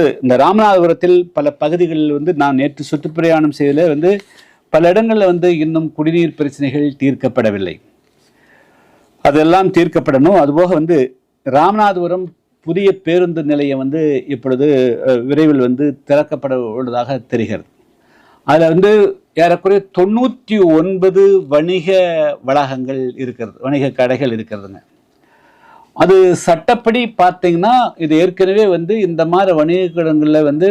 இந்த ராமநாதபுரத்தில் பல பகுதிகளில் வந்து நான் நேற்று சுற்றுப்பிரயாணம் செய்ததில் வந்து பல இடங்களில் வந்து இன்னும் குடிநீர் பிரச்சனைகள் தீர்க்கப்படவில்லை. அதெல்லாம் தீர்க்கப்படணும். அதுபோக வந்து ராமநாதபுரம் புதிய பேருந்து நிலையம் வந்து இப்பொழுது விரைவில் வந்து திறக்கப்பட உள்ளதாக தெரிகிறது. அதில் வந்து ஏறக்குறைய தொண்ணூற்றி ஒன்பது வணிக வளாகங்கள் இருக்கிறது வணிக கடைகள் இருக்கிறதுங்க. அது சட்டப்படி பார்த்தீங்கன்னா இது ஏற்கனவே வந்து இந்த மாதிரி வணிகங்களில் வந்து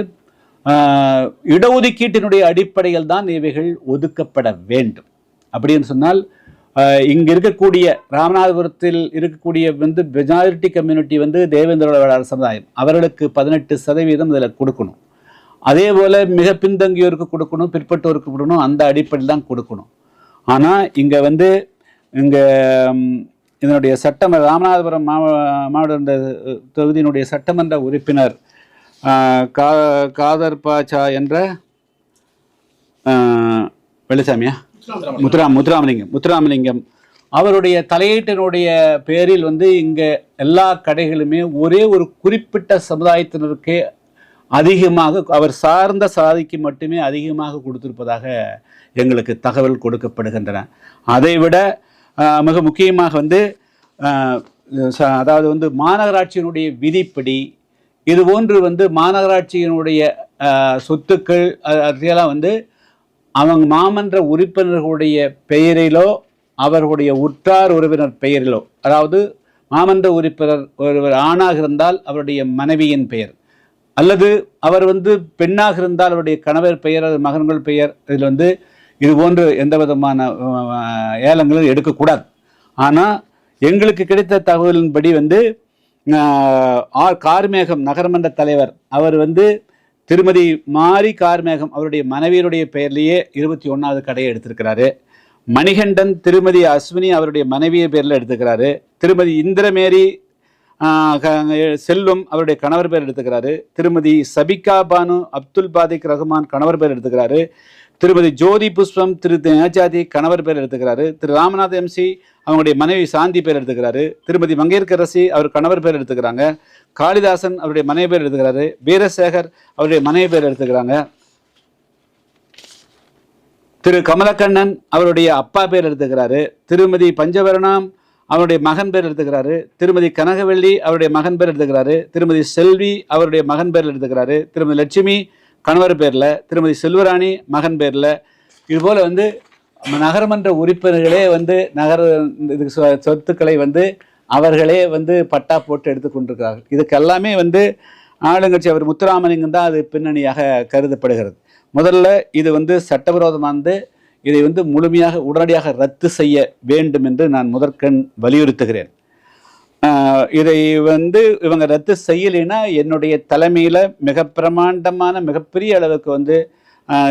இடஒதுக்கீட்டினுடைய அடிப்படையில் தான் இவைகள் ஒதுக்கப்பட வேண்டும். அப்படின்னு சொன்னால் இங்கே இருக்கக்கூடிய ராமநாதபுரத்தில் இருக்கக்கூடிய வந்து மெஜாரிட்டி கம்யூனிட்டி வந்து தேவேந்திரோட சமுதாயம். அவர்களுக்கு பதினெட்டு சதவீதம் இதில் கொடுக்கணும். அதே போல் மிக பின்தங்கியோருக்கு கொடுக்கணும் பிற்பட்டோருக்கு கொடுக்கணும் அந்த அடிப்படையில் தான் கொடுக்கணும். ஆனால் இங்கே வந்து இங்கே இதனுடைய சட்டம் ராமநாதபுரம் மாவ மாவட்ட தொகுதியினுடைய சட்டமன்ற உறுப்பினர் கா காதர் பாச்சா என்ற வெள்ளசாமியா முத்துரா முத்துராமலிங்கம் முத்துராமலிங்கம். அவருடைய தலையீட்டினுடைய பேரில் வந்து இங்கே எல்லா கடைகளுமே ஒரே ஒரு குறிப்பிட்ட சமுதாயத்தினருக்கே அதிகமாக அவர் சார்ந்த சாதிக்கு மட்டுமே அதிகமாக கொடுத்திருப்பதாக எங்களுக்கு தகவல் கொடுக்கப்படுகின்றன. அதைவிட மிக முக்கியமாக வந்து அதாவது வந்து மாநகராட்சியினுடைய விதிப்படி இது போன்று வந்து மாநகராட்சியினுடைய சொத்துக்கள் அதெல்லாம் வந்து அவங்க மாமன்ற உறுப்பினர்களுடைய பெயரிலோ அவர்களுடைய உற்றார் உறவினர் பெயரிலோ அதாவது மாமன்ற உறுப்பினர் ஒருவர் ஆணாக இருந்தால் அவருடைய மனைவியின் பெயர் அல்லது அவர் வந்து பெண்ணாக இருந்தால் அவருடைய கணவர் பெயர் மகன்கள் பெயர் இதில் வந்து இது போன்று எந்த விதமான ஏலங்களும் எடுக்கக்கூடாது. ஆனால் எங்களுக்கு கிடைத்த தகவலின்படி வந்து ஆர் கார்மேகம் நகரமன்ற தலைவர் அவர் வந்து திருமதி மாரி கார்மேகம் அவருடைய மனைவியருடைய பெயர்லேயே இருபத்தி ஒன்றாவது கடையை எடுத்திருக்கிறாரு. மணிகண்டன் திருமதி அஸ்வினி அவருடைய மனைவியை பேரில் எடுத்துக்கிறாரு திருமதி இந்திரமேரி செல்வம் அவருடைய கணவர் பேர் எடுத்துக்கிறாரு திருமதி சபிகா பானு அப்துல் பாதிக் ரஹ்மான் கணவர் பேர் எடுத்துக்கிறாரு திருமதி ஜோதி புஷ்பம் திரு நேஜாதி கணவர் பேர் எடுத்துக்கிறாரு. திரு ராமநாத் எம்சி அவங்களுடைய மனைவி சாந்தி பேர் எடுத்துக்கிறாரு. திருமதி மங்கையர்கரசி அவர் கணவர் பேர் எடுத்துக்கிறாங்க. காளிதாசன் அவருடைய மனைவி பேர் எடுத்துக்கிறாரு. வீரசேகர் அவருடைய மனைவி பேர் எடுத்துக்கிறாங்க. திரு கமலக்கண்ணன் அவருடைய அப்பா பேர் எடுத்துக்கிறாரு. திருமதி பஞ்சவரணாம் அவருடைய மகன் பேர் எடுத்துக்கிறாரு. திருமதி கனகவெள்ளி அவருடைய மகன் பேர் எடுத்துக்கிறாரு. திருமதி செல்வி அவருடைய மகன் பேர் எடுத்துக்கிறாரு. திருமதி லட்சுமி கணவர் பேரில் திருமதி செல்வராணி மகன் பேரில் இதுபோல் வந்து நம்ம நகரமன்ற உறுப்பினர்களே வந்து நகர இதுக்கு சொ- சொத்துக்களை வந்து அவர்களே வந்து பட்டா போட்டு எடுத்துக்கொண்டிருக்கிறார்கள் இதுக்கு இதுக்கெல்லாமே வந்து ஆளுங்கட்சி அவர் முத்துராமலிங்கம் தான் அது பின்னணியாக கருதப்படுகிறது. முதல்ல இது வந்து சட்டவிரோதமானது. இதை வந்து முழுமையாக உடனடியாக ரத்து செய்ய வேண்டும் என்று நான் முதற்கண் வலியுறுத்துகிறேன். இதை வந்து இவங்க ரத்து செய்யலைன்னா என்னுடைய தலைமையில் மிக பிரமாண்டமான மிகப்பெரிய அளவுக்கு வந்து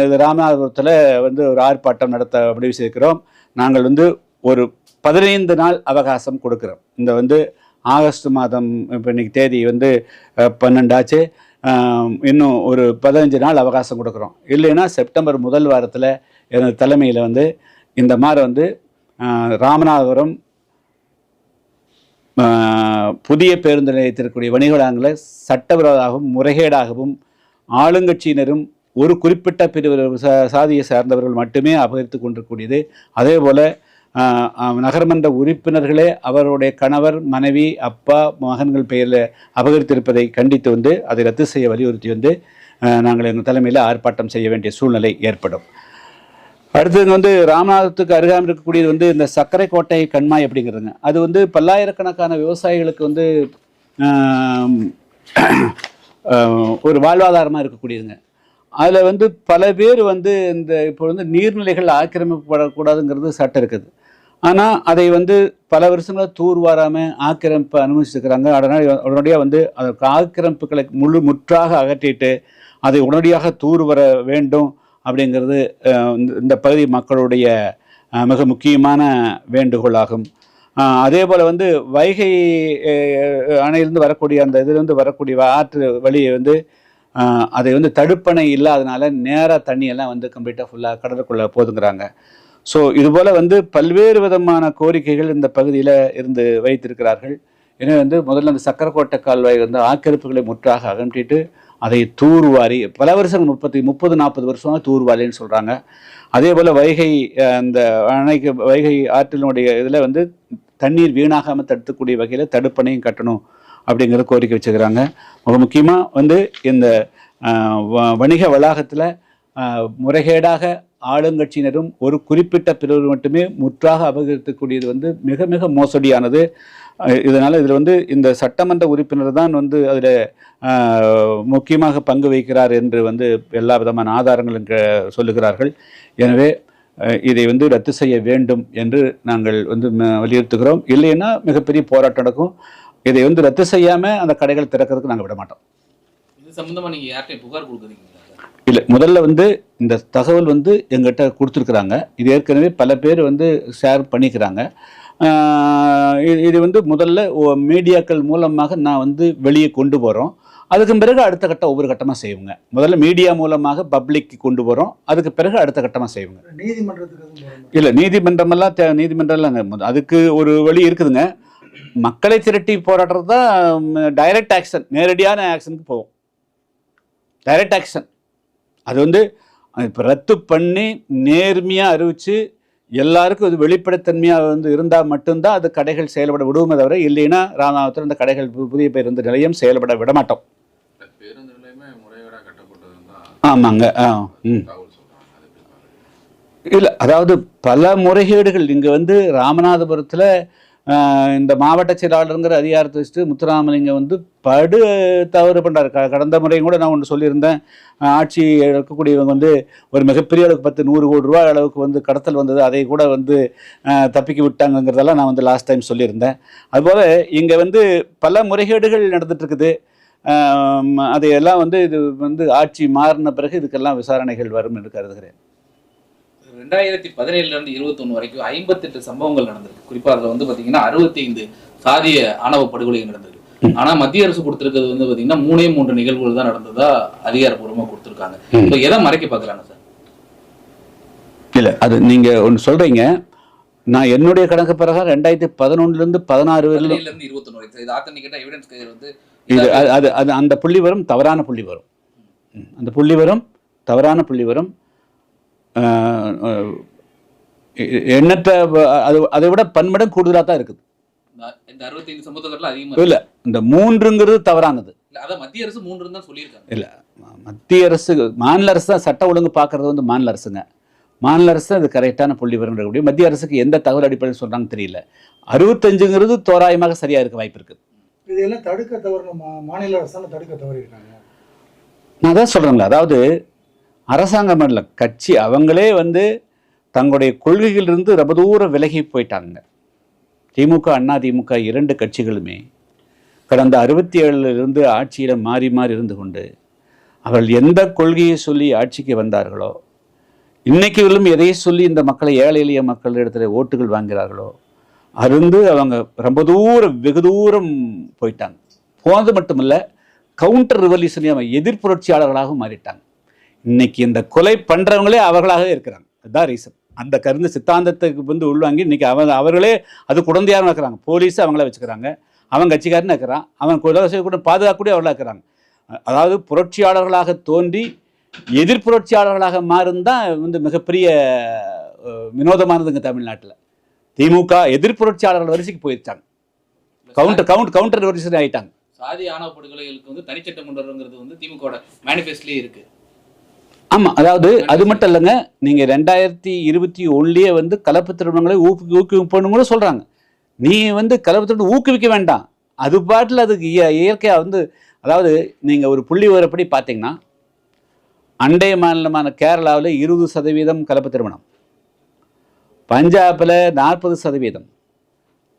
இது ராமநாதபுரத்தில் வந்து ஒரு ஆர்ப்பாட்டம் நடத்த முடிவு செய்கிறோம் நாங்கள் வந்து ஒரு பதினைந்து நாள் அவகாசம் கொடுக்குறோம். இந்த வந்து ஆகஸ்ட் மாதம் இப்போ இன்னைக்கு தேதி வந்து பன்னெண்டாச்சு. இன்னும் ஒரு பதினஞ்சு நாள் அவகாசம் கொடுக்குறோம். இல்லைன்னா செப்டம்பர் முதல் வாரத்தில் எனது தலைமையில் வந்து இந்த மாதிரி வந்து ராமநாதபுரம் புதிய பேருந்து நிலையத்திற்குரிய வணிகளாங்களை சட்டவிரோதமாகவும் முறைகேடாகவும் ஆளுங்கட்சியினரும் ஒரு குறிப்பிட்ட பிரிவு சாதியை சார்ந்தவர்கள் மட்டுமே அபகரித்து கொண்டிருக்கூடியது அதே போல் நகர்மன்ற உறுப்பினர்களே அவருடைய கணவர் மனைவி அப்பா மகன்கள் பெயரில் அபகரித்திருப்பதை கண்டித்து வந்து அதை ரத்து செய்ய வலியுறுத்தி வந்து நாங்கள் எங்கள் தலைமையில் ஆர்ப்பாட்டம் செய்ய வேண்டிய சூழ்நிலை ஏற்படும். அடுத்தது வந்து ராமநாதத்துக்கு அருகாமல் இருக்கக்கூடியது வந்து இந்த சர்க்கரை கோட்டை கண்மாய் அப்படிங்கிறதுங்க. அது வந்து பல்லாயிரக்கணக்கான விவசாயிகளுக்கு வந்து ஒரு வாழ்வாதாரமாக இருக்கக்கூடியதுங்க. அதில் வந்து பல பேர் வந்து இந்த இப்போ வந்து நீர்நிலைகள் ஆக்கிரமிக்கப்படக்கூடாதுங்கிறது சட்டம் இருக்குது. ஆனால் அதை வந்து பல வருஷங்களாக தூர் வாராமல் ஆக்கிரமிப்பு அனுமதிச்சிருக்கிறாங்க. அதனால் உடனடியாக வந்து அதற்கு ஆக்கிரமிப்புகளை முழு முற்றாக அகற்றிட்டு அதை உடனடியாக தூர் வர வேண்டும். அப்படிங்கிறது இந்த- இந்த பகுதி மக்களுடைய மிக முக்கியமான வேண்டுகோளாகும். அதே போல் வந்து வைகை அணையிலிருந்து வரக்கூடிய அந்த இதிலிருந்து வரக்கூடிய ஆற்று வழியை வந்து அதை வந்து தடுப்பணை இல்லாதனால நேராக தண்ணியெல்லாம் வந்து கம்ப்ளீட்டாக ஃபுல்லாக கடலுக்குள்ளே போதுங்கிறாங்க. ஸோ இதுபோல் வந்து பல்வேறு விதமான கோரிக்கைகள் இந்த பகுதியில் இருந்து வைத்திருக்கிறார்கள். எனவே வந்து முதல்ல அந்த சக்கரக்கோட்டை கால்வாய் வந்து ஆக்கிரப்புகளை முற்றாக அகற்றிட்டு அதை தூர்வாரி பல வருஷங்கள் முப்பத்தி முப்பது நாற்பது வருஷமாக தூர்வாரின்னு சொல்கிறாங்க அதே போல் வைகை அந்த அணைக்கு வைகை ஆற்றினுடைய இதில் வந்து தண்ணீர் வீணாகாமல் தடுத்துக்கூடிய வகையில் தடுப்பணையும் கட்டணும் அப்படிங்கிற கோரிக்கை வச்சுக்கிறாங்க. மிக முக்கியமாக வந்து இந்த வ- வணிக வளாகத்தில் முறைகேடாக ஆளுங்கட்சியினரும் ஒரு குறிப்பிட்ட பிரிவு மட்டுமே முற்றாக அபகரிக்கக்கூடியது வந்து மிக மிக மோசடியானது. இதனால் இதில் வந்து இந்த சட்டமன்ற உறுப்பினர் தான் வந்து அதில் முக்கியமாக பங்கு வகிக்கிறார் என்று வந்து எல்லா விதமான ஆதாரங்களும் க- சொல்லுகிறார்கள். எனவே இதை வந்து ரத்து செய்ய வேண்டும் என்று நாங்கள் வந்து வலியுறுத்துகிறோம். இல்லைன்னா மிகப்பெரிய போராட்டம் நடக்கும். இதை வந்து ரத்து செய்யாமல் அந்த கடைகள் திறக்கிறதுக்கு நாங்கள் விட மாட்டோம். இது சம்பந்தமா நீங்க யார்கிட்ட புகார் கொடுக்குறீங்களா இல்லை முதல்ல வந்து இந்த தகவல் வந்து எங்கிட்ட கொடுத்துருக்குறாங்க. இது ஏற்கனவே பல பேர் வந்து ஷேர் பண்ணிக்கிறாங்க. இது வந்து முதல்ல மீடியாக்கள் மூலமாக நான் வந்து வெளியே கொண்டு போகிறோம் அதுக்கு பிறகு அடுத்த கட்டம் ஒவ்வொரு கட்டமாக செய்வோங்க. முதல்ல மீடியா மூலமாக பப்ளிக்கு கொண்டு போகிறோம் அதுக்கு பிறகு அடுத்த கட்டமாக செய்வோங்க. நீதிமன்றத்துக்கு? இல்லை நீதிமன்றமெல்லாம் தே நீதிமன்றம்லாங்க அதுக்கு ஒரு வழி இருக்குதுங்க. மக்களை திரட்டி போராடுறது தான் டைரக்ட் ஆக்ஷன் நேரடியான ஆக்ஷனுக்கு போகும் டைரக்ட் ஆக்ஷன் அது வந்து இப்போ ரத்து பண்ணி நேர்மையாக அறிவித்து எல்லாருக்கும் இது வெளிப்படைத்தன்மையாக வந்து இருந்தால் மட்டும்தான் அது கடைகள் செயல்பட விடுவோமே தவிர இல்லைன்னா ராமநாதத்தில் இந்த கடைகள் புதிய பேருந்து நிலையம் செயல்பட விட மாட்டோம். பேருந்து நிலையமே முறைகேடாக கட்டப்பட்டதுன்னு தான் ஆமாங்க. ஆ ம். இல்லை அதாவது பல முறைகேடுகள். இங்கே வந்து ராமநாதபுரத்தில் இந்த மாவட்ட செயலாளருங்கிற அதிகாரத்தை வச்சுட்டு முத்துராமலிங்கம் வந்து படு தவறு பண்ணுறாரு க கடந்த முறையும் கூட நான் ஒன்று சொல்லியிருந்தேன். ஆட்சி இருக்கக்கூடியவங்க வந்து ஒரு மிகப்பெரிய அளவுக்கு பத்து நூறு கோடி ரூபாய் அளவுக்கு வந்து கடத்தல் வந்தது. அதை கூட வந்து தப்பிக்க விட்டாங்கங்கிறதெல்லாம் நான் வந்து லாஸ்ட் டைம் சொல்லியிருந்தேன். அதுபோல் இங்கே வந்து பல முறைகேடுகள் நடந்துகிட்ருக்குது அதையெல்லாம் வந்து இது வந்து ஆட்சி மாறின பிறகு இதுக்கெல்லாம் விசாரணைகள் வரும் என்று கருதுகிறேன். ரெண்டாயிரத்தி பதினேழுல இருந்து இருபத்தொன்னு வரைக்கும் ஐம்பத்தெட்டு சம்பவங்கள் நடந்திருக்கு. குறிப்பா அதுல வந்து பாத்தீங்கன்னா அறுபத்தி ஐந்து சாதிய ஆணவ படுகொலைகள் நடந்திருக்கு ஆனா மத்திய அரசு கொடுத்திருக்கிறது வந்து பாத்தீங்கன்னா மூணே மூன்று நிகழ்வுகள் தான் நடந்ததா அதிகாரப்பூர்வமா கொடுத்திருக்காங்க. இப்ப எதை மறைக்க பாக்குறாங்க சார்? இல்லை அது நீங்கள் ஒன்று சொல்கிறீங்க நான் என்னுடைய கணக்கு பிரகாரம் ரெண்டாயிரத்தி பதினொன்றுலேருந்து பதினாறு இருபத்தொன்னு வரைக்கும். இது ஆத்தன்டிகேட்டா எவிடன்ஸ் வந்து இது அது அது அந்த புள்ளி வரும் தவறான புள்ளி வரும். அந்த புள்ளி வரும் தவறான புள்ளி வரும். எண்ணற்ற அது அதை விட பன்மடம் கூடுதலாக தான் இருக்குது. இல்லை இந்த மூன்றுங்கிறது தவறானது. இல்ல அதான் மத்திய அரசு மூன்று தான் சொல்லியிருக்காங்க. ம- மத்திய அரசு மாநில அரசு தான் சட்ட ஒழுங்கு பார்க்கறது வந்து மாநில அரசுங்க. மாநில அரசு அது கரெக்டான புள்ளி விவரங்கள் மத்திய அரசுக்கு எந்த தகவல் அடிப்படையில் சொல்கிறாங்கன்னு தெரியல. அறுபத்தஞ்சுங்கிறது தோராயமாக சரியாக இருக்க வாய்ப்பு இருக்குது. இதெல்லாம் தடுக்க தவறு மாநில அரசு தானே தடுக்க தவறி இருக்காங்க நான் தான் சொல்கிறேன்ல அதாவது அரசாங்கம் இல்லை கட்சி அவங்களே வந்து தங்களுடைய கொள்கைகளிலிருந்து ரொம்ப தூரம் விலகி போயிட்டாங்க. திமுக அண்ணா திமுக இரண்டு கட்சிகளுமே. கடந்த அறுபத்தி ஏழுலேருந்து ஆட்சியில் மாறி மாறி இருந்து கொண்டு அவர்கள் எந்த கொள்கையை சொல்லி ஆட்சிக்கு வந்தார்களோ இன்னைக்கு வரலும் சொல்லி இந்த மக்களை ஏழை எளிய மக்கள் இடத்துல ஓட்டுகள் வாங்கிறார்களோ அருந்து அவங்க ரொம்ப தூரம் வெகு தூரம் போயிட்டாங்க. போனது மட்டுமல்ல கவுண்டர் ரிவல்யூஷனையும் அவன் எதிர்ப்புரட்சியாளர்களாக மாறிட்டாங்க. இன்னைக்கு இந்த கொலை பண்றவங்களே அவர்களாகவே இருக்கிறாங்க. அதுதான் ரீசன் அந்த கருந்து சித்தாந்தத்துக்கு வந்து உள்வாங்கி இன்னைக்கு அவங்க அவர்களே அது குழந்தையாக இருக்கிறாங்க. போலீஸ் அவங்கள வச்சுக்கிறாங்க. அவன் கட்சிக்காரன்னு இருக்கிறான். அவன் குலசை கூட பாதுகாக்கக்கூடிய அவர்களாக இருக்கிறாங்க. அதாவது புரட்சியாளர்களாக தோன்றி எதிர் புரட்சியாளர்களாக மாறுந்தான் வந்து மிகப்பெரிய வினோதமானதுங்க தமிழ்நாட்டில். திமுக எதிர் புரட்சியாளர்கள் வரிசைக்கு போயிருச்சாங்க. கவுண்டர் கவுண்ட் கவுண்டர் வரிசை ஆயிட்டாங்க. சாதி ஆணவ படுகொலைகளுக்கு வந்து தனிச்சட்டம் கொண்டு வரங்கிறது வந்து திமுக மேனிஃபெஸ்ட்லேயே இருக்குது ஆமாம் அதாவது அது மட்டும் இல்லைங்க நீங்கள் ரெண்டாயிரத்தி இருபத்தி ஒன்றுலேயே வந்து கலப்பு திருமணங்களை ஊக்கு ஊக்குவிப்பணும் கூட சொல்கிறாங்க நீ வந்து கலப்பு திருமணம் ஊக்குவிக்க வேண்டாம். அது பாட்டில் அதுக்கு இய- இயற்கையாக வந்து அதாவது நீங்கள் ஒரு புள்ளி விவரப்படி பார்த்தீங்கன்னா அண்டைய மாநிலமான கேரளாவில் இருபது சதவீதம் கலப்பு திருமணம். பஞ்சாபில் நாற்பது சதவீதம்.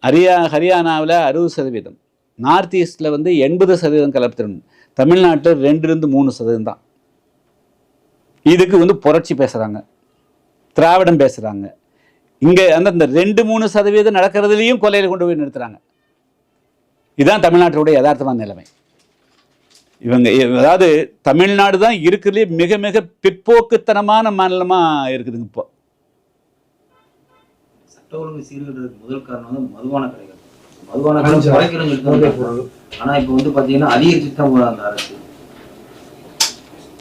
ஹரியா ஹரியானாவில் அறுபது சதவீதம். நார்த் ஈஸ்டில் வந்து எண்பது சதவீதம் கலப்பு திருமணம். தமிழ்நாட்டில் ரெண்டுலேருந்து மூணு சதவீதம் தான். இதுக்கு வந்து புரட்சி பேசுகிறாங்க திராவிடம் பேசுகிறாங்க இங்கே அந்த இந்த ரெண்டு மூணு சதவீதம் நடக்கிறதுலையும் கொலையில் கொண்டு போய் நிறுத்துகிறாங்க இதுதான் தமிழ்நாட்டினுடைய யதார்த்தமான நிலைமை. இவங்க அதாவது தமிழ்நாடு தான் இருக்கிறதுலே மிக மிக பிற்போக்குத்தனமான மாநிலமாக இருக்குதுங்க இப்போ. சட்ட ஒழுங்கு சீர்கேடுறதுக்கு முதல் காரணம் வந்து மதுபான கடைகள். மதுவான கடை கஞ்சா, குறைக்கணும்னு இப்போ வந்து பாத்தீங்கன்னா அதிகரிச்சுட்டு தான் போறாங்க அரசு.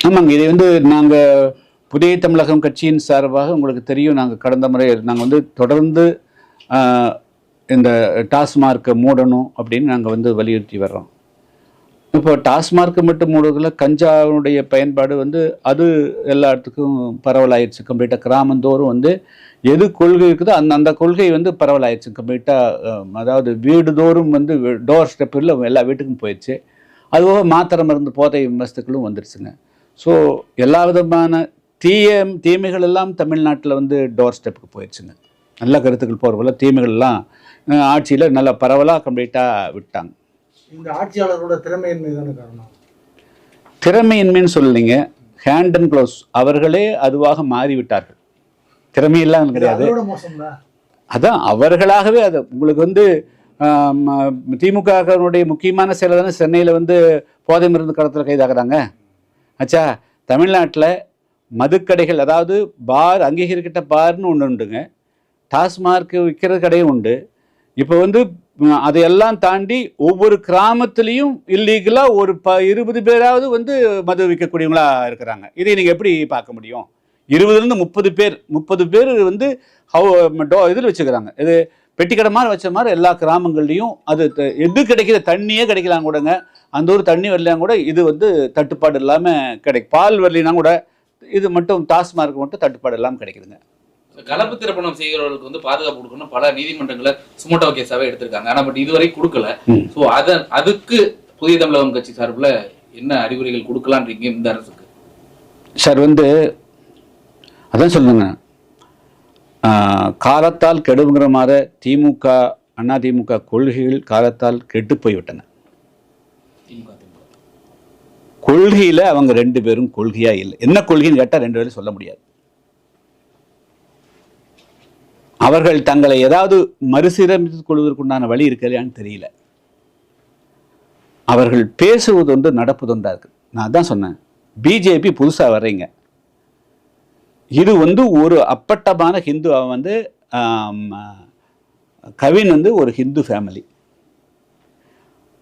ஆமாங்க இதை வந்து நாங்கள் புதிய தமிழகம் கட்சியின் சார்பாக உங்களுக்கு தெரியும். நாங்கள் கடந்த முறை நாங்கள் வந்து தொடர்ந்து இந்த டாஸ்மார்க்கை மூடணும் அப்படின்னு நாங்கள் வந்து வலியுறுத்தி வர்றோம். இப்போ டாஸ்மார்க்கை மட்டும் மூடுறதுல கஞ்சாவுடைய பயன்பாடு வந்து அது எல்லா இடத்துக்கும் பரவலாயிருச்சு கம்ப்ளீட்டாக கிராமந்தோறும் வந்து எது கொள்கை இருக்குதோ அந்த அந்த கொள்கை வந்து பரவலாயிடுச்சு. கம்ப்ளீட்டாக அதாவது வீடுதோறும் வந்து டோர் ஸ்டெப்பில் எல்லா வீட்டுக்கும் போயிடுச்சு. அதுபோக மாத்திரை மருந்து போதை வஸ்துக்களும் வந்துருச்சுங்க. ஸோ எல்லா விதமான தீய தீமைகள் எல்லாம் தமிழ்நாட்டில் வந்து டோர் ஸ்டெப்புக்கு போயிடுச்சுங்க. நல்ல கருத்துக்கள் போகிறவங்கள தீமைகள் எல்லாம் ஆட்சியில் நல்லா பரவலாக கம்ப்ளீட்டாக விட்டாங்க. இந்த ஆட்சியாளரோட திறமையின்மை தானே காரணம்? திறமையின்மைன்னு சொல்லலைங்க. ஹேண்ட் அண்ட் க்ளோஸ் அவர்களே அதுவாக மாறிவிட்டார்கள். திறமையெல்லாம் கிடையாது. அதான் அவர்களாகவே அது. உங்களுக்கு வந்து திமுகனுடைய முக்கியமான செயலர் தானே சென்னையில் வந்து போதை மருந்து கடத்தில் கைதாகிறாங்க ஆச்சா தமிழ்நாட்டில் மதுக்கடைகள் அதாவது பார் அங்கீகரிக்கிட்ட பார்னு ஒன்று உண்டுங்க. டாஸ்மார்க் விற்கிற கடையும் உண்டு. இப்போ வந்து அதையெல்லாம் தாண்டி ஒவ்வொரு கிராமத்துலேயும் இல்லீகலாக ஒரு ப இருபது பேராவது வந்து மது விற்கக்கூடியவங்களா இருக்கிறாங்க. இதை நீங்கள் எப்படி பார்க்க முடியும்? இருபதுலேருந்து முப்பது பேர் முப்பது பேர் வந்து ஹவு டோ இதில் வச்சுக்கிறாங்க. இது பெட்டிக்கடை மாதிரி வச்ச மாதிரி எல்லா கிராமங்கள்லையும் அது எது கிடைக்கிற தண்ணியே கிடைக்கலாம் கூடங்க. அந்த ஒரு தண்ணி வரலாம் கூட இது வந்து தட்டுப்பாடு இல்லாமல் கிடைக்கும் பால் வரலினா கூட இது மட்டும் டாஸ்மார்க் மட்டும் தட்டுப்பாடு இல்லாமல் கிடைக்குதுங்க. கலப்பு திருமணம் செய்கிறவர்களுக்கு வந்து பாதுகாப்பு கொடுக்கணும் பல நீதிமன்றங்களை சுமோட்டோ கேஸாவே எடுத்திருக்காங்க. ஆனா பட் இதுவரை கொடுக்கல. சோ அத அதுக்கு புதிய தமிழகம் கட்சி சார்புல என்ன அறிவுரைகள் கொடுக்கலான்றீங்க இந்த அரசுக்கு? சார் வந்து அதான் சொல்லுங்க. காலத்தால் கெடுங்கிற மாதிரி திமுக அண்ணா திமுக கொள்கைகள் காலத்தால் கெட்டு போய்விட்டன. கொள்கையில் கொள்கையில அவங்க ரெண்டு பேரும் கொள்கையா இல்லை. என்ன கொள்கைன்னு கேட்டால் ரெண்டு பேரும் சொல்ல முடியாது. அவர்கள் தங்களை ஏதாவது மறுசீரமைத்துக் கொள்வதற்குண்டான வழி இருக்கலையான்னு தெரியல. அவர்கள் பேசுவது ஒன்று நடப்பது ஒன்றா இருக்கு. நான் அதான் சொன்னேன். பிஜேபி புதுசா வர்றீங்க. இது வந்து ஒரு அப்பட்டமான ஹிந்து அவன் வந்து கவின் வந்து ஒரு ஹிந்து ஃபேமிலி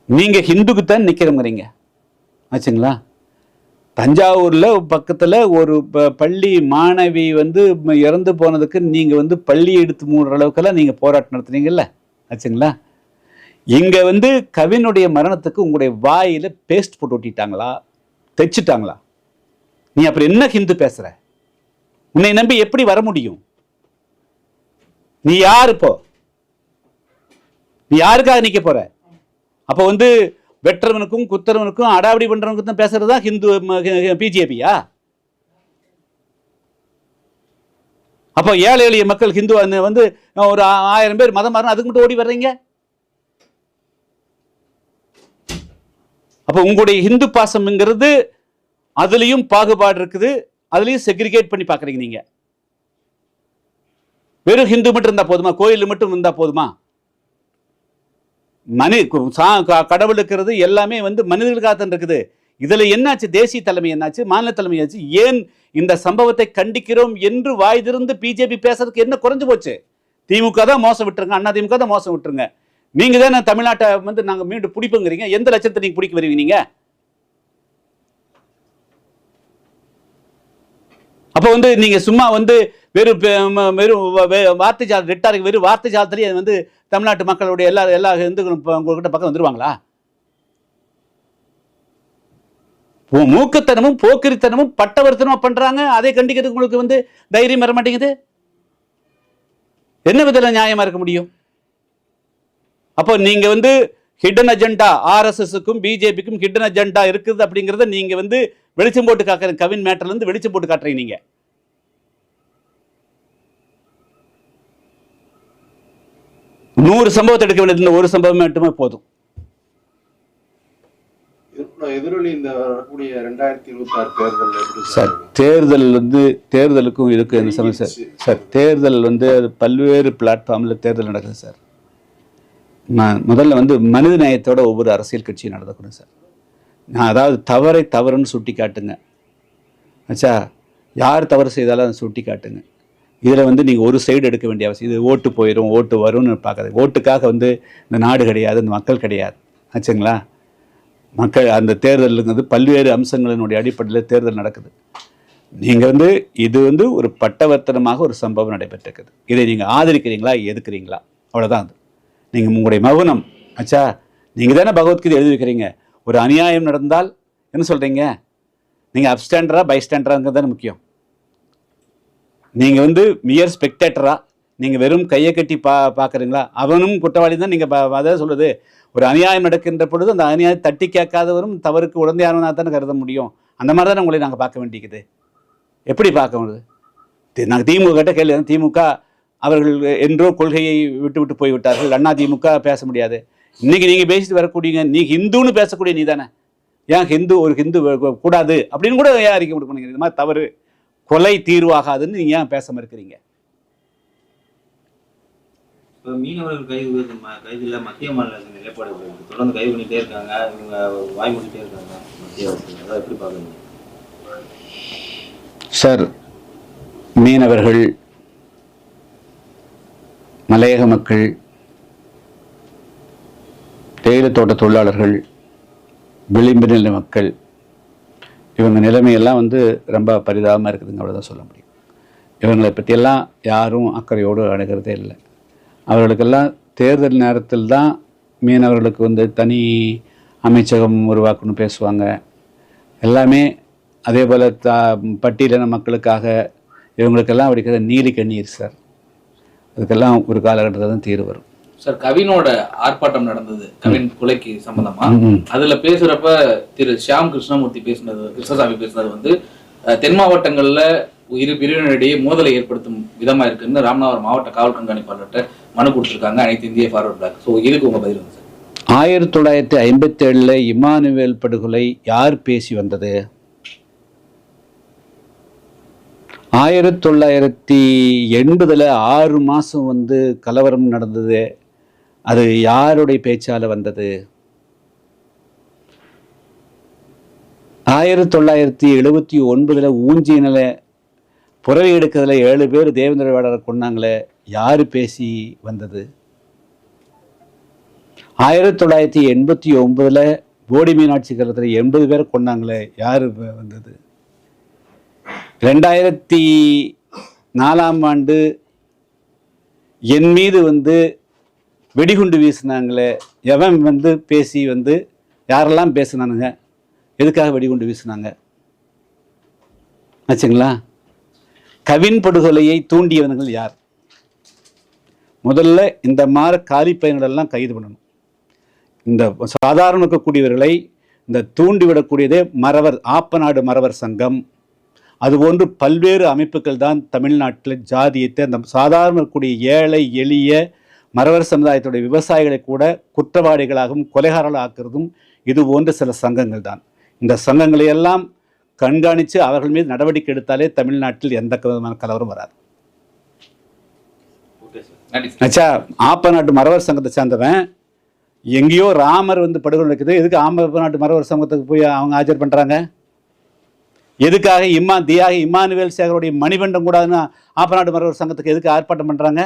நீங்கள் ஹிந்துக்கு தான் நிக்கிறோங்கிறீங்க ஆச்சுங்களா? தஞ்சாவூரில் பக்கத்தில் ஒரு ப- பள்ளி மாணவி வந்து இறந்து போனதுக்கு நீங்கள் வந்து பள்ளி எடுத்து மூடுற அளவுக்கெல்லாம் நீங்கள் போராட்டம் நடத்துனீங்கல்ல? ஆச்சுங்களா? இங்கே வந்து கவினுடைய மரணத்துக்கு உங்களுடைய வாயில் பேஸ்ட் போட்டு ஒட்டிட்டாங்களா? தைச்சிட்டாங்களா? நீ அப்புறம் என்ன ஹிந்து பேசுகிற உன்னை நம்பி எப்படி வர முடியும்? நீ யார் இப்போ? நீ யாருக்காக நிக்க போற? அப்போ வந்து வெற்றவனுக்கும் குத்தரவனுக்கும் அடாவடி பண்றவனுக்கும் தான் பேசுறது தான் ஹிந்து பிஜேபியா? அப்போ ஏழை எளிய மக்கள் ஹிந்து வந்து- ஒரு ஆ- ஆயிரம் பேர் மதம் மாறணும் அதுக்கு மட்டும் ஓடி வர்றீங்க? அப்போ உங்களுடைய ஹிந்து பாசம்ங்கிறது அதுலேயும் பாகுபாடு இருக்குது. அதுலேயும் செக்ரிகேட் பண்ணி பார்க்குறீங்க நீங்கள் வெறும் ஹிந்து மட்டும் இருந்தால் போதுமா? கோயில் மட்டும் இருந்தால் போதுமா? மனி சா- க- கடவுள் இருக்கிறது எல்லாமே வந்து மனிதர்களுக்காக தான் இருக்குது. இதில் என்னாச்சு? தேசிய தலைமை என்னாச்சு? மாநில தலைமை என்னாச்சு? ஏன் இந்த சம்பவத்தை கண்டிக்கிறோம் என்று வாய் திறந்து பிஜேபி பேசுறதுக்கு என்ன குறைஞ்சு போச்சு? திமுக தான் மோசம் விட்டுருங்க அண்ணா திமுக தான் மோசம் விட்டுருங்க. நீங்கள் தானே தமிழ்நாட்டை வந்து நாங்கள் மீண்டும் பிடிப்புங்கிறீங்க? எந்த லட்சத்தை நீங்கள் பிடிக்க வருவீங்க நீங்கள் அப்போ வந்து நீங்கள் சும்மா வந்து வெறும் வெறும் வார்த்தை ஜால ரெட்டாருக்கு வெறும் வார்த்தை ஜாலத்திலேயே அது வந்து தமிழ்நாட்டு மக்களுடைய எல்லா எல்லா இந்துக்களும் இப்போ பக்கம் வந்துருவாங்களா? மூக்குத்தனமும் போக்கிரித்தனமும் பட்டவர்த்தனமா பண்றாங்க. அதை கண்டிக்கிறதுக்கு உங்களுக்கு வந்து தைரியம் வர மாட்டேங்குது? என்ன விதத்தில் நியாயமா இருக்க முடியும்? அப்போ நீங்க வந்து ஹிடன் அஜெண்டா ஆர்எஸ்எஸ்க்கும் பிஜேபிக்கும் ஹிடன் அஜெண்டா இருக்குது அப்படிங்கிறத நீங்க வந்து வெளிச்சம் போட்டு காக்குற கவின் மேட்டர்ல இருந்து வெளிச்சம் போட்டு காட்டுறீங்க நீங்க. நூறு சம்பவத்தை எடுக்க வேண்டியது ஒரு சம்பவம் மட்டுமே போதும். எதிர்- எதிரொலி இந்த வரக்கூடிய ரெண்டாயிரத்தி இருபத்தி ஆறு தேர்தல் சார்? தேர்தல் வந்து தேர்தலுக்கும் இதுக்கும் என்ன சமயம் சார்? சார் தேர்தல் வந்து அது பல்வேறு பிளாட்ஃபார்மில் தேர்தல் நடக்குது சார். நான் முதல்ல வந்து மனித நேயத்தோட ஒவ்வொரு அரசியல் கட்சியும் நடக்கணும் சார். நான் அதாவது தவறை தவறுன்னு சுட்டி காட்டுங்க ஆச்சா யார் தவறு செய்தாலும் அதை சுட்டி காட்டுங்க இதில் வந்து நீங்கள் ஒரு சைடு எடுக்க வேண்டிய அவசியம் இது ஓட்டு போயிடும் ஓட்டு வரும்னு பார்க்காது ஓட்டுக்காக வந்து இந்த நாடு கிடையாது இந்த மக்கள் கிடையாது. ஆச்சுங்களா? மக்கள் அந்த தேர்தலுங்கிறது பல்வேறு அம்சங்களினுடைய அடிப்படையில் தேர்தல் நடக்குது. நீங்கள் வந்து இது வந்து ஒரு பட்டவர்த்தனமாக ஒரு சம்பவம் நடைபெற்றிருக்குது. இதை நீங்கள் ஆதரிக்கிறீங்களா எதுக்குறீங்களா அவ்வளோதான் அது. நீங்கள் உங்களுடைய மௌனம் ஆச்சா நீங்கள் தானே பகவத்கீதை எழுதி வைக்கிறீங்க ஒரு அநியாயம் நடந்தால் என்ன சொல்கிறீங்க நீங்கள் அப்ஸ்டாண்டரா பைஸ்டாண்டராங்கிறது தான் முக்கியம். நீங்கள் வந்து மியர் ஸ்பெக்டேட்டரா நீங்கள் வெறும் கையை கட்டி பா பார்க்குறீங்களா அவனும் குற்றவாளி தான் நீங்கள் அதை சொல்லுது ஒரு அநியாயம் நடக்கின்ற பொழுது அந்த அநியாயம் தட்டி கேட்காதவரும் தவறுக்கு உடந்தையானவனாக தானே கருத முடியும். அந்த மாதிரி தானே உங்களை நாங்கள் பார்க்க வேண்டியது எப்படி பார்க்க முடியுது நாங்கள் திமுக கிட்ட கேள்வி திமுக அவர்கள் என்றோ கொள்கையை விட்டு விட்டு போய்விட்டார்கள். அண்ணா திமுக பேச முடியாது. இன்னைக்கு நீங்கள் பேசிட்டு வரக்கூடியங்க நீ ஹிந்துன்னு பேசக்கூடிய நீ தானே ஏன் ஹிந்து ஒரு ஹிந்து கூடாது? அப்படின்னு கூட ஏன் அறிக்கை கொடுக்கணுங்க இது மாதிரி தவறு கொலை தீர்வாகாதுன்னு நீங்கள் ஏன் பேச மறுக்கிறீங்க இப்போ மீனவர்கள் கைது கைதுல மத்திய மாநில நிலைப்பாடு? தொடர்ந்து கைது பண்ணிட்டே இருக்காங்க இவங்க வாய் மூடிட்டே இருக்காங்க மத்திய அரசு. எப்படி பார்க்குறீங்க? சார் மீனவர்கள் மலையக மக்கள் தேயிலை தோட்ட தொழிலாளர்கள் விளிம்பு நிலை மக்கள் இவங்க நிலைமையெல்லாம் வந்து ரொம்ப பரிதாபமாக இருக்குதுங்க அவ்வளோதான் சொல்ல முடியும். இவங்களை பற்றியெல்லாம் யாரும் அக்கறையோடு அணுகிறதே இல்லை. அவர்களுக்கெல்லாம் தேர்தல் நேரத்தில் தான் மீனவர்களுக்கு வந்து தனி அமைச்சகம் உருவாக்கணும் பேசுவாங்க. எல்லாமே அதே போல் த பட்டியலின மக்களுக்காக இவங்களுக்கெல்லாம் அப்படிக்கிற நீலி கண்ணீர் சார். அதுக்கெல்லாம் ஒரு காலகட்டத்தில் தான் தீர்வு வரும். சார் கவினோட ஆர்ப்பாட்டம் நடந்தது கவின் கொலைக்கு சம்பந்தமா. அதுல பேசுறப்ப திரு ஷியாம் கிருஷ்ணமூர்த்தி பேசினது கிருஷ்ணசாமி பேசினது வந்து தென் மாவட்டங்கள்ல இரு பிரிவினரிடையே மோதலை ஏற்படுத்தும் விதமா இருக்குன்னு ராமநாதபுரம் மாவட்ட காவல் கண்காணிப்பாளர்கிட்ட மனு கொடுத்திருக்காங்க அனைத்து இந்திய ஃபார்வர்ட் பிளாக் ஸோ இதுக்கு உங்க பதில் வந்து சார்? ஆயிரத்தி தொள்ளாயிரத்தி ஐம்பத்தி ஏழில் இமானுவேல் படுகொலை யார் பேசி வந்தது? ஆயிரத்தி தொள்ளாயிரத்தி எண்பதில் ஆறு மாதம் வந்து கலவரம் நடந்தது. அது யாருடைய பேச்சால வந்தது? ஆயிரத்தி தொள்ளாயிரத்தி எழுபத்தி ஒன்பதில் ஊஞ்சியினில் புறவை எடுக்கிறதுல ஏழு பேர் தேவேந்திர வேடரை கொண்டாங்களே யார் பேசி வந்தது? ஆயிரத்தி தொள்ளாயிரத்தி எண்பத்தி ஒன்பதில் போடி மீனாட்சி கலத்தில் எண்பது பேர் கொண்டாங்களே யார் வந்தது? ரெண்டாயிரத்தி நாலாம் ஆண்டு என் மீது வந்து வெடிகுண்டு வீசினாங்களே எவன் வந்து பேசி வந்து யாரெல்லாம் பேசினானுங்க? எதுக்காக வெடிகுண்டு வீசினாங்க? ஆச்சுங்களா? கவின் படுகொலையை தூண்டியவர்கள் யார்? முதல்ல இந்த மாதிரி காலி பையன்களெல்லாம் கைது பண்ணணும். இந்த சாதாரண இருக்கக்கூடியவர்களை இந்த தூண்டிவிடக்கூடியதே மறவர் ஆப்பநாடு மறவர் சங்கம். அதுபோன்று பல்வேறு அமைப்புகள் தான் தமிழ்நாட்டில் ஜாதியத்தை அந்த சாதாரண இருக்கக்கூடிய ஏழை எளிய மறவர் சமுதாயத்துடைய விவசாயிகளை கூட குற்றவாளிகளாகவும் கொலைகாரர்களாக ஆக்குறதும் இது போன்ற சில சங்கங்கள் தான் இந்த சங்கங்களை எல்லாம் கண்காணித்து அவர்கள் மீது நடவடிக்கை எடுத்தாலே தமிழ்நாட்டில் எந்த விதமான கலவரம் வராது. ஆச்சா ஆப்ப நாட்டு மறவர் சங்கத்தை சேர்ந்தவன் எங்கேயோ ராமர் வந்து படுகொலை இருக்குது எதுக்கு ஆப்ப நாட்டு மறவர் சங்கத்துக்கு போய் அவங்க ஆஜர் பண்ணுறாங்க எதுக்காக இம்மா தியாக இம்மானுவேல் சேகருடைய மணிபண்டம் கூடாதுன்னு ஆப்ப நாட்டு மறவர் சங்கத்துக்கு எதுக்கு ஆர்ப்பாட்டம் பண்ணுறாங்க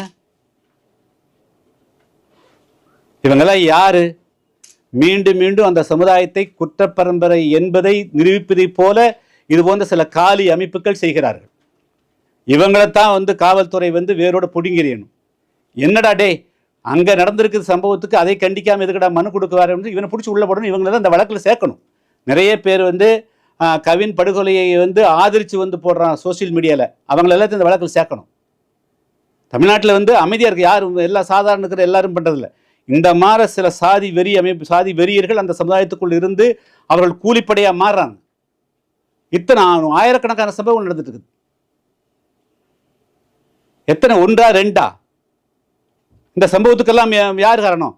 இவங்கெல்லாம் யாரு? மீண்டும் மீண்டும் அந்த சமுதாயத்தை குற்ற பரம்பரை என்பதை நிரூபிப்பதைப் போல இது போன்ற சில காலி அமைப்புகள் செய்கிறார்கள். இவங்களைத்தான் வந்து காவல்துறை வந்து வேரோட பிடுங்கிறியணும் என்னடா டேய் அங்கே நடந்திருக்கிற சம்பவத்துக்கு அதை கண்டிக்காமல் எதுக்கடா மனு கொடுக்குவாரு என்று இவனை பிடிச்சி உள்ள போடணும் இவங்களை தான் அந்த வழக்கில் சேர்க்கணும். நிறைய பேர் வந்து கவின் படுகொலையை வந்து ஆதரித்து வந்து போடுறான் சோஷியல் மீடியாவில் அவங்கள எல்லாத்தையும் இந்த வழக்கில் சேர்க்கணும். தமிழ்நாட்டில் வந்து அமைதியாக இருக்குது யாரும் எல்லா சாதாரண இருக்கிற எல்லாரும் பண்ணுறதில்ல இந்த மாதிரி சில சாதி வெறி அமைப்பு சாதி வெறியர்கள் அந்த சமுதாயத்துக்குள் இருந்து அவர்கள் கூலிப்படையாக மாறுறாங்க. இத்தனை ஆயிரக்கணக்கான சம்பவங்கள் நடந்துட்டு இருக்குது எத்தனை ஒன்றா ரெண்டா? இந்த சம்பவத்துக்கெல்லாம் யார் காரணம்?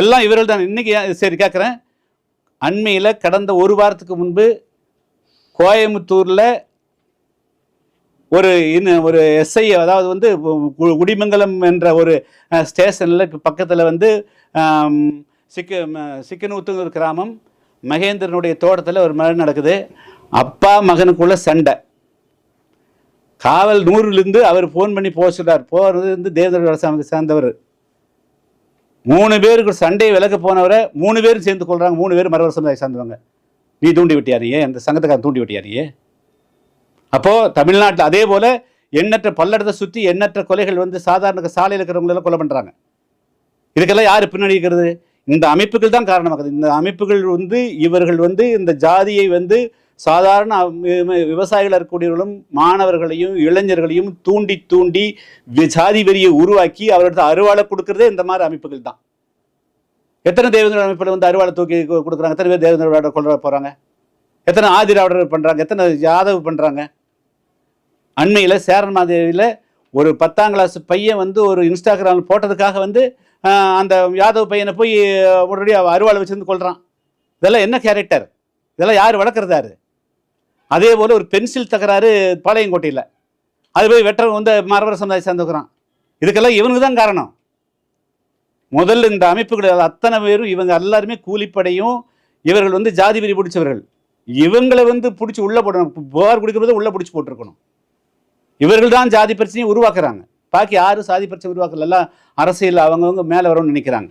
எல்லாம் இவர்கள் தான். இன்னைக்கு சரி கேட்குறேன் அண்மையில் கடந்த ஒரு வாரத்துக்கு முன்பு கோயம்புத்தூரில் ஒரு இன்னும் ஒரு எஸ்ஐ அதாவது வந்து கு- குடிமங்கலம் என்ற ஒரு ஸ்டேஷனில் பக்கத்தில் வந்து சிக்க சிக்கனூத்துங்கிற கிராமம் மகேந்திரனுடைய தோட்டத்தில் ஒரு மழை நடக்குது. அப்பா மகனுக்குள்ள சண்டை. காவல் நூறுலேருந்து அவர் ஃபோன் பண்ணி போக சொல்றார். போகிறது வந்து தேவேந்திர சேர்ந்தவர். மூணு பேருக்கு சண்டை விலக்க போனவரை மூணு பேரும் சேர்ந்து கொள்கிறாங்க மூணு பேர் மரவர் சமுதாயம் சார்ந்தவங்க. நீ தூண்டி விட்டியாரியே அந்த சங்கத்துக்காரன் தூண்டி விட்டியாரியே அப்போது தமிழ்நாட்டில் அதே போல் எண்ணற்ற பல்லடத்தை சுற்றி எண்ணற்ற கொலைகள் வந்து சாதாரண சாலையில் இருக்கிறவங்களெல்லாம் கொலை பண்ணுறாங்க இதுக்கெல்லாம் யார் பின்னணி இருக்கிறது? இந்த அமைப்புகள் தான் காரணமாகுது இந்த அமைப்புகள் வந்து இவர்கள் வந்து இந்த ஜாதியை வந்து சாதாரண விவசாயிகள் இருக்கக்கூடியவர்களும் மாணவர்களையும் இளைஞர்களையும் தூண்டி தூண்டி வி- ஜாதி வெறியை உருவாக்கி அவர்களுக்கு அருவாளை கொடுக்கறதே இந்த மாதிரி அமைப்புகள் தான். எத்தனை தேவேந்திர அமைப்பில் வந்து அருவாளை தூக்கி கொடுக்குறாங்க? எத்தனை பேர் தேவேந்திர கொள்ள போகிறாங்க எத்தனை ஆதிராவிடர் பண்ணுறாங்க எத்தனை யாதவ் பண்ணுறாங்க அண்மையில் சேரன் மாதேவியில் ஒரு பத்தாம் கிளாஸ் பையன் வந்து ஒரு இன்ஸ்டாகிராமில் போட்டதுக்காக வந்து அந்த யாதவ் பையனை போய் உடனடியாக அருவாள் வச்சுருந்து கொள்கிறான் இதெல்லாம் என்ன கேரக்டர் இதெல்லாம் யார் வளர்க்குறதாரு? அதே போல் ஒரு பென்சில் தகராறு பாளையங்கோட்டையில். அது போய் வெட்டர் வந்து மரபர சமுதாயம் சேர்ந்துக்கிறான். இதுக்கெல்லாம் இவனுக்கு தான் காரணம். முதல்ல இந்த அமைப்புகள் அத்தனை பேரும் இவங்க எல்லாருமே கூலிப்படையும் இவர்கள் வந்து ஜாதி வெறி பிடிச்சவர்கள். இவங்களை வந்து பிடிச்சி உள்ளே போடணும். புகார் கொடுக்கறது உள்ளே பிடிச்சி போட்டிருக்கணும். இவர்கள் தான் ஜாதி பிரச்சனையை உருவாக்குறாங்க. பாக்கி யாரும் சாதி பிரச்சனை உருவாக்கல எல்லாம் அரசியல் அவங்கவங்க மேலே வரும்னு நினைக்கிறாங்க.